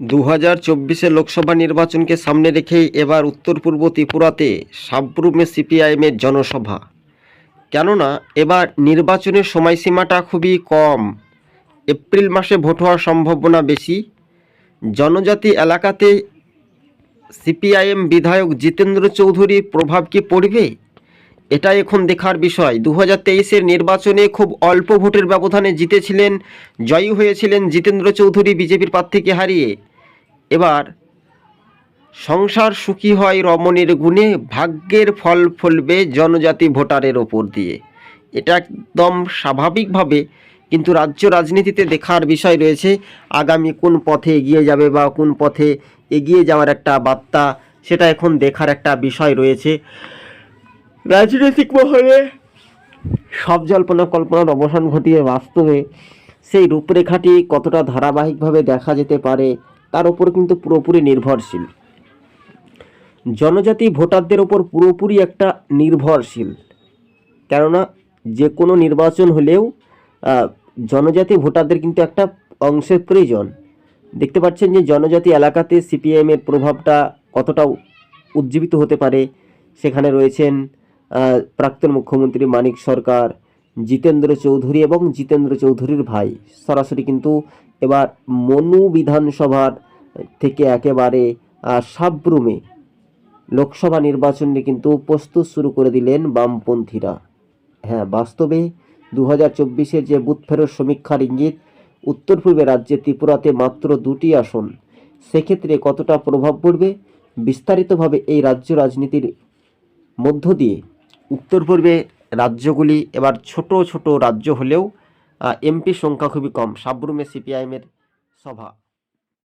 দু হাজার চব্বিশে লোকসভা নির্বাচনকে সামনে রেখেই এবার উত্তর পূর্ব ত্রিপুরাতে সাবরুমে সিপিআইএমের জনসভা। কেননা, এবার নির্বাচনের সময়সীমাটা খুবই কম। এপ্রিল মাসে ভোট হওয়ার সম্ভাবনা বেশি। জনজাতি এলাকাতে সিপিআইএম বিধায়ক জিতেন্দ্র চৌধুরীর প্রভাব কি পড়বে? এটা এখন দেখার বিষয়। দু হাজার নির্বাচনে খুব অল্প ভোটের ব্যবধানে জিতেছিলেন, জয়ী হয়েছিলেন জিতেন্দ্র চৌধুরী বিজেপির প্রার্থীকে হারিয়ে। এবার সংসার সুখী হয় রমণীর গুণে, ভাগ্যের ফল ফলবে জনজাতি ভোটারের ওপর দিয়ে। এটা একদম স্বাভাবিকভাবে কিন্তু রাজ্য রাজনীতিতে দেখার বিষয় রয়েছে, আগামী কোন পথে এগিয়ে যাবে বা কোন পথে এগিয়ে যাওয়ার একটা বার্তা, সেটা এখন দেখার একটা বিষয় রয়েছে। রাজনৈতিক মহলে সব জল্পনা কল্পনার অবসান ঘটিয়ে বাস্তবে সেই রূপরেখাটি কতটা ধারাবাহিকভাবে দেখা যেতে পারে, তার উপর কিন্তু পুরোপুরি নির্ভরশীল। জনজাতি ভোটারদের ওপর পুরোপুরি একটা নির্ভরশীল। কেননা যে কোনো নির্বাচন হলেও জনজাতি ভোটারদের কিন্তু একটা অংশের প্রয়োজন। দেখতে পাচ্ছেন যে জনজাতি এলাকাতে সিপিএমের প্রভাবটা কতটা উজ্জীবিত হতে পারে, সেখানে রয়েছেন প্রাক্তন মুখ্যমন্ত্রী মানিক সরকার, জিতেন্দ্র চৌধুরী এবং জিতেন্দ্র চৌধুরীর ভাই। সরাসরি কিন্তু এবার মনু বিধানসভার থেকে একেবারে সাবরুমে লোকসভা নির্বাচনে কিন্তু প্রস্তুত শুরু করে দিলেন বামপন্থীরা। হ্যাঁ বাস্তবে দু হাজার যে বুথ ফেরত সমীক্ষার ইঙ্গিত উত্তর পূর্বে রাজ্যে ত্রিপুরাতে মাত্র দুটি আসন। সেক্ষেত্রে কতটা প্রভাব পড়বে? বিস্তারিতভাবে এই রাজ্য রাজনীতির মধ্য দিয়ে উত্তর পূর্বে রাজ্যগুলি, এবার ছোট ছোট রাজ্য হলেও এমপি সংখ্যা খুবই কম। সাবরুমে সিপিআইএমের সভা।